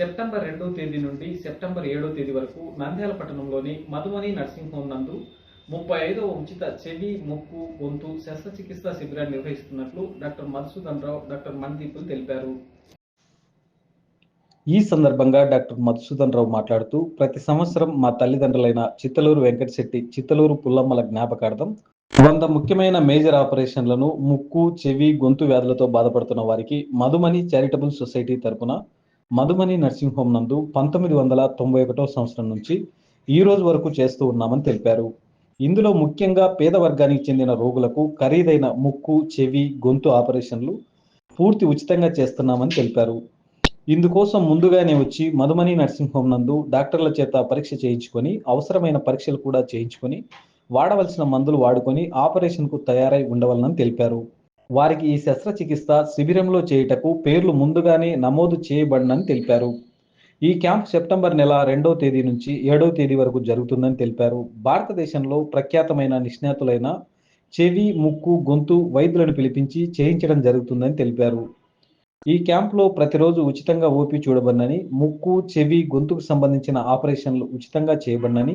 September రెండో తేదీ నుండి సెప్టెంబర్ ఏడో తేదీ వరకు నంద్యాల పట్టణంలోని మధువని నర్సింగ్ హోమ్ నందు ముప్పై ఐదవ ఉచిత చెవి ముక్కు గొంతు శస్త్రచికిత్స శిబిరాన్ని నిర్వహిస్తున్నట్లు డాక్టర్ మధుసూదన్ రావు డాక్టర్ మణిదీపులు తెలిపారు. ఈ సందర్భంగా డాక్టర్ మధుసూదన్ రావు మాట్లాడుతూ ప్రతి సంవత్సరం మా తల్లిదండ్రులైన చిత్తలూరు వెంకటశెట్టి చిత్తలూరు పుల్లమ్మల జ్ఞాపకార్థం వంద ముఖ్యమైన మేజర్ ఆపరేషన్లను ముక్కు చెవి గొంతు వ్యాధులతో బాధపడుతున్న వారికి మధుమని చారిటబుల్ సొసైటీ తరపున మధుమణి నర్సింగ్ హోమ్ నందు పంతొమ్మిది వందల తొంభై ఒకటో సంవత్సరం నుంచి ఈ రోజు వరకు చేస్తూ ఉన్నామని తెలిపారు. ఇందులో ముఖ్యంగా పేద వర్గానికి చెందిన రోగులకు ఖరీదైన ముక్కు చెవి గొంతు ఆపరేషన్లు పూర్తి ఉచితంగా చేస్తున్నామని తెలిపారు. ఇందుకోసం ముందుగానే వచ్చి మధుమణి నర్సింగ్ హోమ్ నందు డాక్టర్ల చేత పరీక్ష చేయించుకొని అవసరమైన పరీక్షలు కూడా చేయించుకొని వాడవలసిన మందులు వాడుకొని ఆపరేషన్కు తయారై ఉండవలనని తెలిపారు. వారికి ఈ శస్త్రచికిత్స శిబిరంలో చేయుటకు పేర్లు ముందుగానే నమోదు చేయబడినని తెలిపారు. ఈ క్యాంప్ సెప్టెంబర్ నెల రెండవ తేదీ నుంచి ఏడవ తేదీ వరకు జరుగుతుందని తెలిపారు. భారతదేశంలో ప్రఖ్యాతమైన నిష్ణాతులైన చెవి ముక్కు గొంతు వైద్యులను పిలిపించి చేయించడం జరుగుతుందని తెలిపారు. ఈ క్యాంప్లో ప్రతిరోజు ఉచితంగా ఓపి చూడబడినని ముక్కు చెవి గొంతుకు సంబంధించిన ఆపరేషన్లు ఉచితంగా చేయబడినని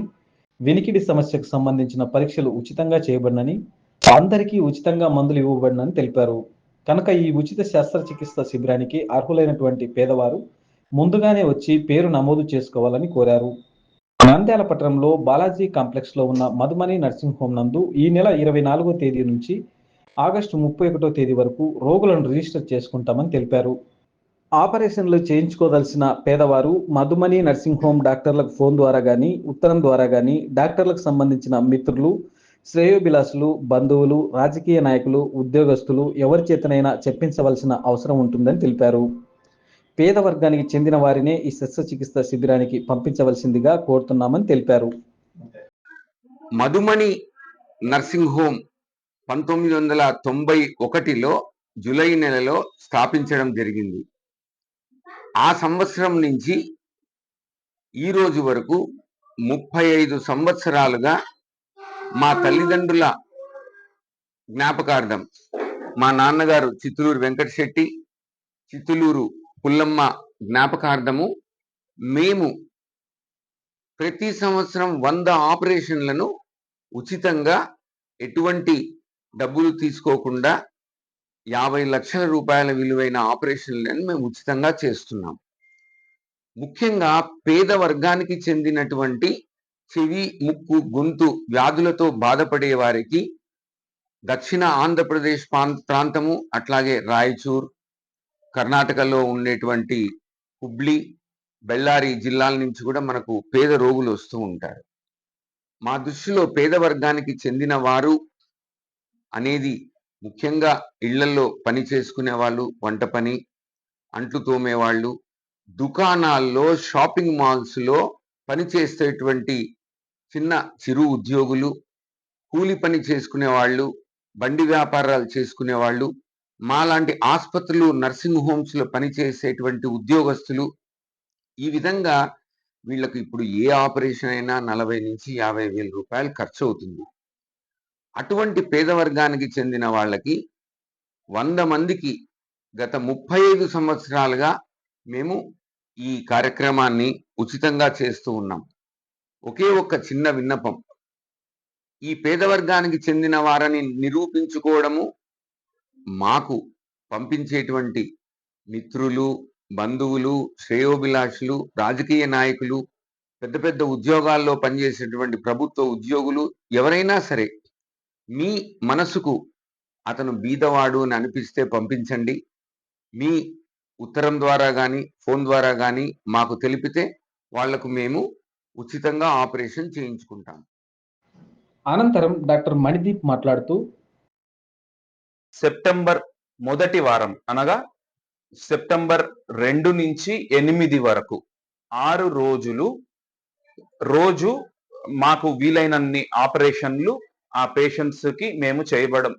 వినికిడి సమస్యకు సంబంధించిన పరీక్షలు ఉచితంగా చేయబడినని అందరికీ ఉచితంగా మందులు ఇవ్వబడినని తెలిపారు. కనుక ఈ ఉచిత శస్త్రచికిత్స శిబిరానికి అర్హులైనటువంటి పేదవారు ముందుగానే వచ్చి పేరు నమోదు చేసుకోవాలని కోరారు. నంద్యాల పట్టణంలో బాలాజీ కాంప్లెక్స్లో ఉన్న మధుమని నర్సింగ్ హోమ్ నందు ఈ నెల ఇరవై నాలుగో తేదీ నుంచి ఆగస్టు ముప్పై ఒకటో తేదీ వరకు రోగులను రిజిస్టర్ చేసుకుంటామని తెలిపారు. ఆపరేషన్లు చేయించుకోదలసిన పేదవారు మధుమని నర్సింగ్ హోమ్ డాక్టర్లకు ఫోన్ ద్వారా కానీ ఉత్తరం ద్వారా కానీ డాక్టర్లకు సంబంధించిన మిత్రులు శ్రేయోభిలాషులు బంధువులు రాజకీయ నాయకులు ఉద్యోగస్తులు ఎవరి చేతనైనా చెప్పించవలసిన అవసరం ఉంటుందని తెలిపారు. పేద వర్గానికి చెందిన వారినే ఈ శస్త్రచికిత్స శిబిరానికి పంపించవలసిందిగా కోరుతున్నామని తెలిపారు. మధుమణి నర్సింగ్ హోమ్ పంతొమ్మిది వందల తొంభై ఒకటిలో జూలై నెలలో స్థాపించడం జరిగింది. ఆ సంవత్సరం నుంచి ఈ రోజు వరకు ముప్పై ఐదు సంవత్సరాలుగా మా తల్లిదండ్రుల జ్ఞాపకార్థం మా నాన్నగారు చిత్తూరు వెంకటశెట్టి చిత్తూరు పుల్లమ్మ జ్ఞాపకార్థము మేము ప్రతి సంవత్సరం వంద ఆపరేషన్లను ఉచితంగా ఎటువంటి డబ్బులు తీసుకోకుండా యాభై లక్షల రూపాయల విలువైన ఆపరేషన్లను మేము ఉచితంగా చేస్తున్నాం. ముఖ్యంగా పేద వర్గానికి చెందినటువంటి చెవి ముక్కు గొంతు వ్యాధులతో బాధపడే వారికి దక్షిణ ఆంధ్రప్రదేశ్ ప్రాం- ప్రాంతము అట్లాగే రాయచూర్ కర్ణాటకలో ఉండేటువంటి హుబ్లీ బెల్లారి జిల్లాల నుంచి కూడా మనకు పేద రోగులు వస్తూ ఉంటారు. మా దృష్టిలో పేద వర్గానికి చెందిన వారు అనేది ముఖ్యంగా ఇళ్ళలో పని చేసుకునే వాళ్ళు వంట పని అంట్లు తోమే వాళ్ళు దుకాణాల్లో షాపింగ్ మాల్స్లో పనిచేసేటువంటి పని చేసేటువంటి చిన్న చిరు ఉద్యోగులు కూలి పని చేసుకునే వాళ్ళు బండి వ్యాపారాలు చేసుకునే వాళ్ళు మాలాంటి ఆసుపత్రులు నర్సింగ్ హోమ్స్లో పనిచేసేటువంటి ఉద్యోగస్తులు ఈ విధంగా వీళ్ళకి ఇప్పుడు ఏ ఆపరేషన్ అయినా నలభై నుంచి యాభై వేల రూపాయలు ఖర్చు అవుతుంది అటువంటి పేద వర్గానికి చెందిన వాళ్ళకి వంద మందికి గత ముప్పై ఐదు సంవత్సరాలుగా మేము ఈ కార్యక్రమాన్ని ఉచితంగా చేస్తూ ఉన్నాం. ఒకే ఒక్క చిన్న విన్నపం. ఈ పేద వర్గానికి చెందిన వారని నిరూపించుకోవడము మాకు పంపించేటువంటి మిత్రులు బంధువులు శ్రేయోభిలాషులు రాజకీయ నాయకులు పెద్ద పెద్ద ఉద్యోగాల్లో పనిచేసేటువంటి ప్రభుత్వ ఉద్యోగులు ఎవరైనా సరే మీ మనసుకు అతను బీదవాడు అని అనిపిస్తే పంపించండి. మీ ఉత్తరం ద్వారా కానీ ఫోన్ ద్వారా కానీ మాకు తెలిపితే వాళ్ళకు మేము ఉచితంగా ఆపరేషన్ చేయించుకుంటాం. అనంతరం డాక్టర్ మణిదీప్ మాట్లాడుతూ సెప్టెంబర్ మొదటి వారం అనగా సెప్టెంబర్ రెండు నుంచి ఎనిమిది వరకు ఆరు రోజులు రోజు మాకు వీలైనన్ని ఆపరేషన్లు ఆ పేషెంట్స్కి మేము చేయబడం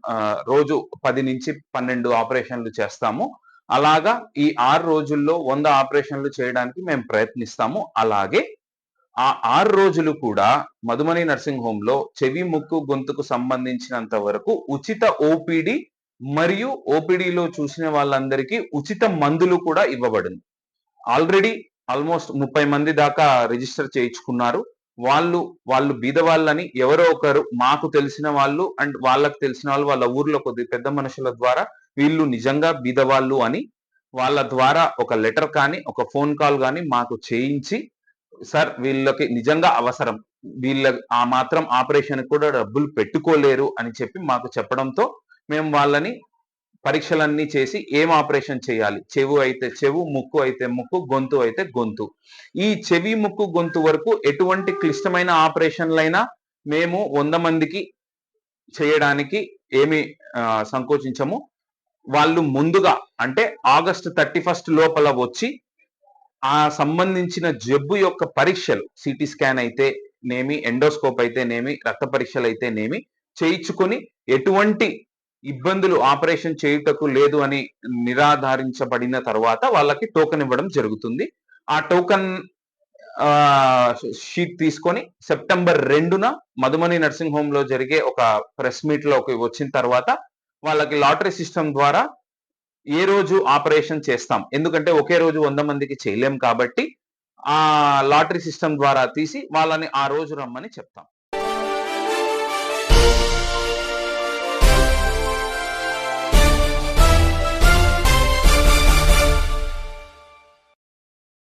రోజు పది నుంచి పన్నెండు ఆపరేషన్లు చేస్తాము. అలాగా ఈ ఆరు రోజుల్లో వంద ఆపరేషన్లు చేయడానికి మేము ప్రయత్నిస్తాము. అలాగే ఆ ఆరు రోజులు కూడా మధుమని నర్సింగ్ హోమ్లో చెవి ముక్కు గొంతుకు సంబంధించినంత వరకు ఉచిత ఓపీడి మరియు ఓపీడీలో చూసిన వాళ్ళందరికీ ఉచిత మందులు కూడా ఇవ్వబడింది. ఆల్రెడీ ఆల్మోస్ట్ ముప్పై మంది దాకా రిజిస్టర్ చేయించుకున్నారు. వాళ్ళు వాళ్ళు బీద వాళ్ళని ఎవరో ఒకరు మాకు తెలిసిన వాళ్ళు అండ్ వాళ్ళకు తెలిసిన వాళ్ళు వాళ్ళ ఊర్లో కొద్ది పెద్ద మనుషుల ద్వారా వీళ్ళు నిజంగా బీదవాళ్ళు అని వాళ్ళ ద్వారా ఒక లెటర్ కానీ ఒక ఫోన్ కాల్ కానీ మాకు చేయించి సార్ వీళ్ళకి నిజంగా అవసరం. వీళ్ళ ఆ మాత్రం ఆపరేషన్ కూడా డబ్బులు పెట్టుకోలేరు అని చెప్పి మాకు చెప్పడంతో మేము వాళ్ళని పరీక్షలన్నీ చేసి ఏం ఆపరేషన్ చేయాలి? చెవు అయితే చెవు ముక్కు అయితే ముక్కు గొంతు అయితే గొంతు. ఈ చెవి ముక్కు గొంతు వరకు ఎటువంటి క్లిష్టమైన ఆపరేషన్లైనా మేము వంద మందికి చేయడానికి ఏమి సంకోచించము. వాళ్ళు ముందుగా అంటే ఆగస్ట్ థర్టీ ఫస్ట్ లోపల వచ్చి ఆ సంబంధించిన జబ్బు యొక్క పరీక్షలు సిటీ స్కాన్ అయితే నేమి ఎండోస్కోప్ అయితే నేమి రక్త పరీక్షలు అయితే నేమి చేయించుకొని ఎటువంటి ఇబ్బందులు ఆపరేషన్ చేయుటకు లేదు అని నిరాధారించబడిన తర్వాత వాళ్ళకి టోకెన్ ఇవ్వడం జరుగుతుంది. ఆ టోకన్ షీట్ తీసుకొని సెప్టెంబర్ రెండున మధుమని నర్సింగ్ హోమ్లో జరిగే ఒక ప్రెస్ మీట్లోకి వచ్చిన తర్వాత వాళ్ళకి లాటరీ సిస్టమ్ ద్వారా ఏ రోజు ఆపరేషన్ చేస్తాం. ఎందుకంటే ఒకే రోజు వంద మందికి చేయలేం కాబట్టి ఆ లాటరీ సిస్టమ్ ద్వారా తీసి వాళ్ళని ఆ రోజు రమ్మని చెప్తాం.